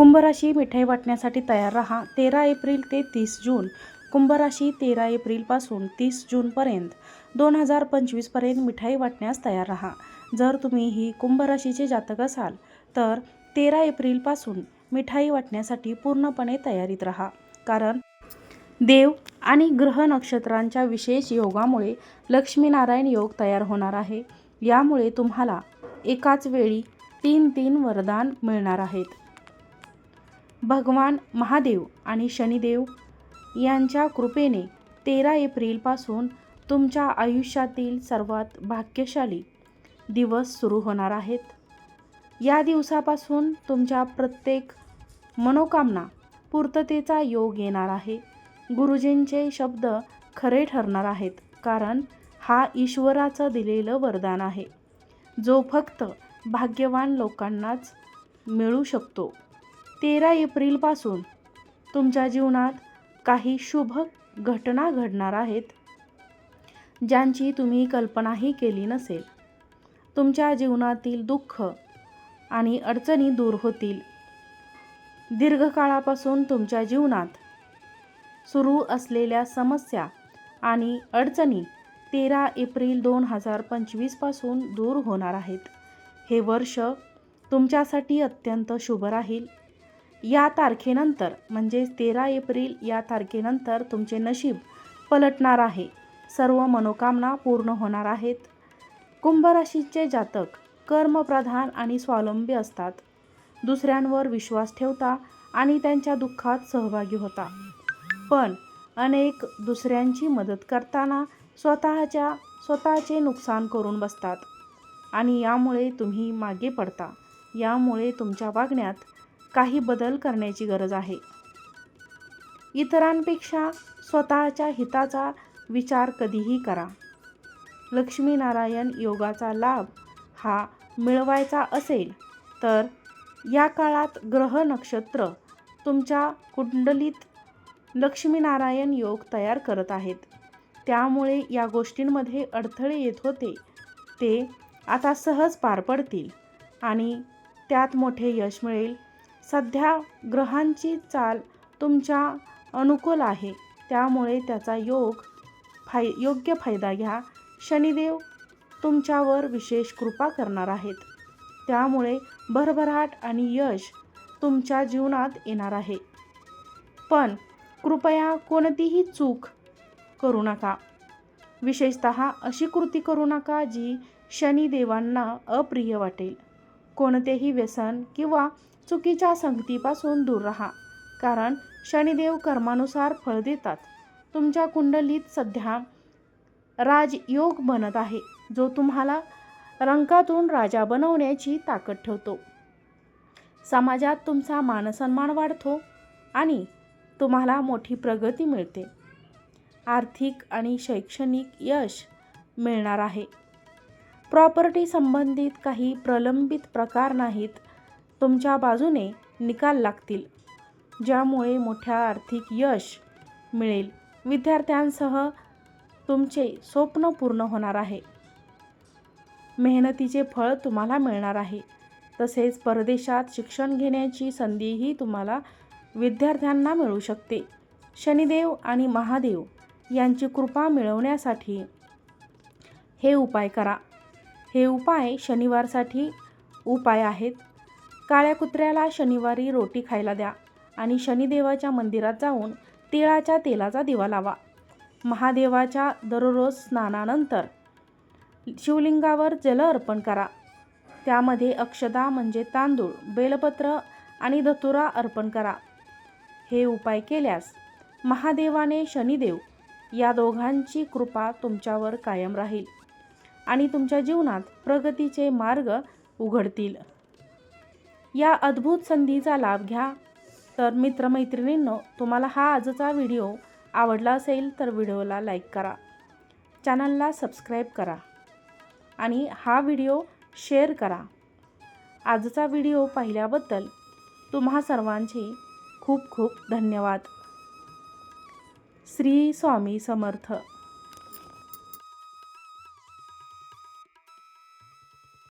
कुंभराशी मिठाई वाटण्यासाठी तयार राहा. तेरा एप्रिल ते तीस जून. कुंभराशी तेरा एप्रिलपासून तीस जूनपर्यंत दोन हजार पंचवीसपर्यंत मिठाई वाटण्यास तयार राहा. जर तुम्ही ही कुंभराशीचे जातक असाल तर तेरा एप्रिलपासून मिठाई वाटण्यासाठी पूर्णपणे तयारीत राहा. कारण देव आणि ग्रह नक्षत्रांच्या विशेष योगामुळे लक्ष्मीनारायण योग तयार होणार आहे. यामुळे तुम्हाला एकाच वेळी तीन तीन वरदान मिळणार आहेत. भगवान महादेव आणि शनिदेव यांच्या कृपेने तेरा एप्रिलपासून तुमच्या आयुष्यातील सर्वात भाग्यशाली दिवस सुरू होणार आहेत. या दिवसापासून तुमच्या प्रत्येक मनोकामना पूर्ततेचा योग येणार आहे. गुरुजींचे शब्द खरे ठरणार आहेत कारण हा ईश्वराचं दिलेलं वरदान आहे. जो फक्त भाग्यवान लोकांनाच मिळू शकतो. तेरा एप्रिलपासून तुमच्या जीवनात काही शुभ घटना घडणार आहेत ज्यांची तुम्ही कल्पनाही केली नसेल. तुमच्या जीवनातील दुःख आणि अडचणी दूर होतील. दीर्घकाळापासून तुमच्या जीवनात सुरू असलेल्या समस्या आणि अडचणी तेरा एप्रिल दोन हजार पंचवीसपासून दूर होणार आहेत. हे वर्ष तुमच्यासाठी अत्यंत शुभ राहील. या तारखेनंतर म्हणजेच तेरा एप्रिल या तारखेनंतर तुमचे नशीब पलटणार आहे. सर्व मनोकामना पूर्ण होणार आहेत. कुंभ राशीचे जातक कर्मप्रधान आणि स्वावलंबी असतात. दुसऱ्यांवर विश्वास ठेवता आणि त्यांच्या दुःखात सहभागी होता. पण अनेक दुसऱ्यांची मदत करताना स्वतःच्या स्वतःचे नुकसान करून बसतात. आणि यामुळे तुम्ही मागे पडता. यामुळे तुमच्या वागण्यात काही बदल करण्याची गरज आहे. इतरांपेक्षा स्वतःच्या हिताचा विचार कधीही करा. लक्ष्मीनारायण योगाचा लाभ हा मिळवायचा असेल तर या काळात ग्रह नक्षत्र तुमच्या कुंडलीत लक्ष्मीनारायण योग तयार करत आहेत. त्यामुळे या गोष्टींमध्ये अडथळे येत होते. ते आता सहज पार पडतील आणि त्यात मोठे यश मिळेल. सध्या ग्रहांची चाल तुमच्या अनुकूल आहे. त्यामुळे त्याचा योग फाय योग्य फायदा घ्या. शनिदेव तुमच्यावर विशेष कृपा करणार आहेत. त्यामुळे भरभराट आणि यश तुमच्या जीवनात येणार आहे. पण कृपया कोणतीही चूक करू नका. विशेषत अशी कृती करू नका जी शनिदेवांना अप्रिय वाटेल. कोणतेही व्यसन किंवा चुकीच्या संगतीपासून दूर राहा. कारण शनिदेव कर्मानुसार फळ देतात. तुमच्या कुंडलीत सध्या राजयोग बनत आहे जो तुम्हाला रंकातून राजा बनवण्याची ताकद ठेवतो. समाजात तुमचा मानसन्मान वाढतो आणि तुम्हाला मोठी प्रगती मिळते. आर्थिक आणि शैक्षणिक यश मिळणार आहे. प्रॉपर्टी संबंधित काही प्रलंबित प्रकार नाहीत. तुमच्या बाजूने निकाल लागतील ज्यामुळे मोठ्या आर्थिक यश मिळेल. विद्यार्थ्यांसह तुमचे स्वप्न पूर्ण होणार आहे. मेहनतीचे फळ तुम्हाला मिळणार आहे. तसेच परदेशात शिक्षण घेण्याची संधीही तुम्हाला विद्यार्थ्यांना मिळू शकते. शनिदेव आणि महादेव यांची कृपा मिळवण्यासाठी हे उपाय करा. हे उपाय शनिवारसाठी उपाय आहेत. काळ्या कुत्र्याला शनिवारी रोटी खायला द्या आणि शनिदेवाच्या मंदिरात जाऊन तिळाच्या तेलाचा दिवा लावा. महादेवाच्या दररोज स्नानानंतर शिवलिंगावर जल अर्पण करा. त्यामध्ये अक्षदा म्हणजे तांदूळ बेलपत्र आणि धतुरा अर्पण करा. हे उपाय केल्यास महादेवाने शनिदेव या दोघांची कृपा तुमच्यावर कायम राहील आणि तुमच्या जीवनात प्रगतीचे मार्ग उघडतील. या अद्भुत संधीचा लाभ घ्या. तर मित्रमैत्रिणींनो तुम्हाला हा आजचा व्हिडिओ आवडला असेल तर व्हिडिओला लाईक करा. चॅनलला सबस्क्राईब करा. आणि हा व्हिडिओ शेअर करा. आजचा व्हिडिओ पाहिल्याबद्दल तुम्हा सर्वांचे खूप खूप धन्यवाद. श्री स्वामी समर्थ.